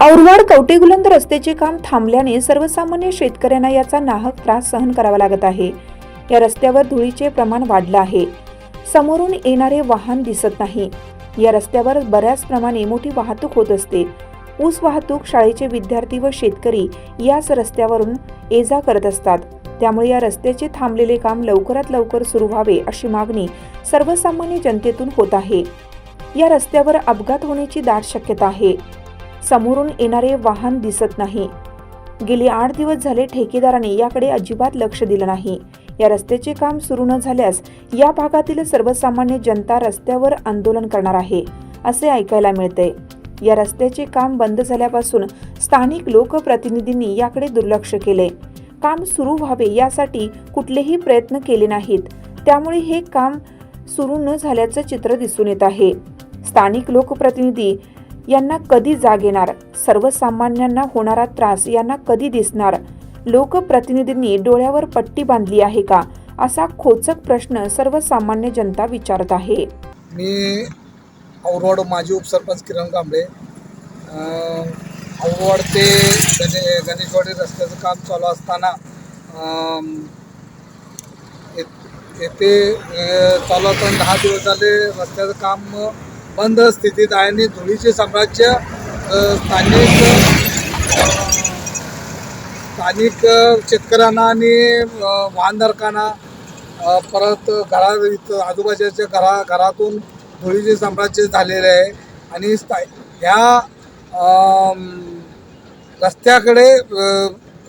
औरवाड कवटेगुलंद रस्त्याचे काम थांबल्याने सर्वसामान्य शेतकऱ्यांना याचा नाहक त्रास सहन करावा लागत आहे. या रस्त्यावर धुळीचे प्रमाण वाढलं आहे. समोरून येणारे वाहन दिसत नाही. या रस्त्यावर बऱ्याच प्रमाणे मोठी वाहतूक होत असते. ऊस वाहतूक शाळेचे विद्यार्थी व शेतकरी याच रस्त्यावरून ये जा करत असतात. त्यामुळे या रस्त्याचे थांबलेले काम लवकरात लवकर सुरू व्हावे अशी मागणी सर्वसामान्य जनतेतून होत आहे. या रस्त्यावर अपघात होण्याची दाट शक्यता आहे. समोरून येणारे वाहन दिसत नाही. गेली आठ दिवस झाले ठेकेदाराने याकडे अजिबात लक्ष दिलं नाही. या रस्त्याचे काम सुरू न झाल्यास या भागातील सर्वसामान्य जनता रस्त्यावर आंदोलन करणार आहे असे ऐकायला मिळते. या रस्त्याचे काम बंद झाल्यापासून स्थानिक लोकप्रतिनिधींनी याकडे दुर्लक्ष केले. काम सुरू व्हावे यासाठी कुठलेही प्रयत्न केले नाहीत. त्यामुळे हे काम सुरू न झाल्याचं चित्र दिसून येत आहे. स्थानिक लोकप्रतिनिधी यांना कधी जाग येणार? सर्वसामान्यांना होणारा त्रास यांना कधी दिसणार? लोकप्रतिनिधींनी डोळ्यावर पट्टी बांधली आहे का? असा खोचक प्रश्न सर्वसामान्य जनता विचारत आहे. मी औरवाड माजी उपसरपंच किरण कांबळे औरवाड ते गणे गणेशवाडी रस्त्याचं काम चालू असताना ये- येथे चालू असताना दहा दिवस झाले रस्त्याचं काम बंद स्थितीत आहे आणि धुळीचे साम्राज्य स्थानिक स्थानिक शेतकऱ्यांना आणि वाहनधारकांना परत घरा इथं आजूबाजूच्या घरा घरातून धुळीचे साम्राज्य झालेले आहे. आणि स्था ह्या रस्त्याकडे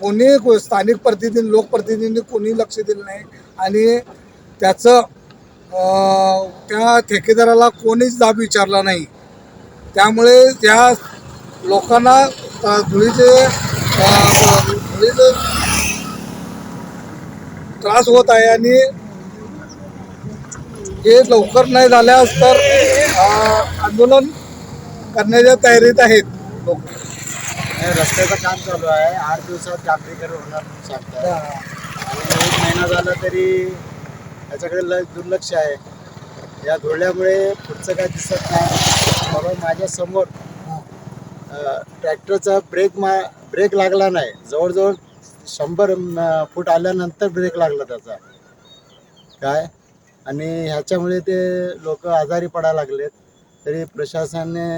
कोणी को- स्थानिक प्रतिनिधी लोकप्रतिनिधींनी कोणी लक्ष दिलं नाही. आणि त्याचं त्या ठेकेदाराला कोणीच दाब विचारला नाही. त्यामुळे त्या लोकांना धुळीचे धुळीचे त्रास होत आहे आणि हे लवकर नाही झाल्यास तर आंदोलन करण्याच्या तयारीत आहेत. लोक रस्त्याचं काम चालू आहे. आठ दिवसात डांबरीकरण होणार म्हणून सांगतात. आणि एक महिना झाला तरी याच्याकडे ल दुर्लक्ष आहे. या धुळल्यामुळे पुढचं काय दिसत नाही. बाबा माझ्यासमोर ट्रॅक्टरचा ब्रेक मा ब्रेक लागला नाही. जवळजवळ शंभर फूट आल्यानंतर ब्रेक लागला त्याचा. काय? आणि ह्याच्यामुळे ते लोक आजारी पडायला लागलेत. तरी प्रशासनाने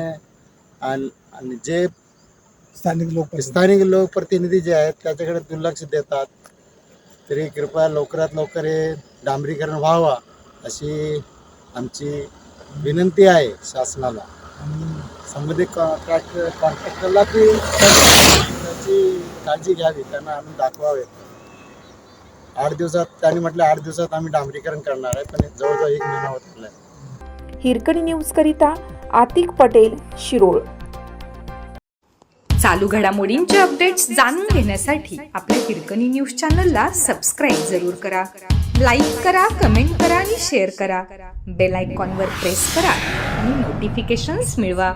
आणि जे स्थानिक लोक स्थानिक लोकप्रतिनिधी जे आहेत त्याच्याकडे दुर्लक्ष देतात. तरी कृपया लवकरात लवकर हे डांबरीकरण व्हावा अशी आमची विनंती आहे शासनाला. संबंधित कॉन्ट्रॅक्टर कॉन्ट्रॅक्टरला ती त्याची काळजी घ्यावी त्यांना आणून दाखवावे. आठ दिवसात त्यांनी म्हटलं आठ दिवसात आम्ही डांबरीकरण करणार आहे पण जवळजवळ एक महिना होत आला आहे हिरकणी न्यूज करिता आतिक पटेल शिरोळ. चालू घडामोडींचे अपडेट्स जाणून घेण्यासाठी आपल्या हिरकणी न्यूज चॅनलला सबस्क्राईब जरूर करा. लाईक करा कमेंट करा आणि शेअर करा. बेल आयकॉनवर प्रेस करा आणि नोटिफिकेशन्स मिळवा.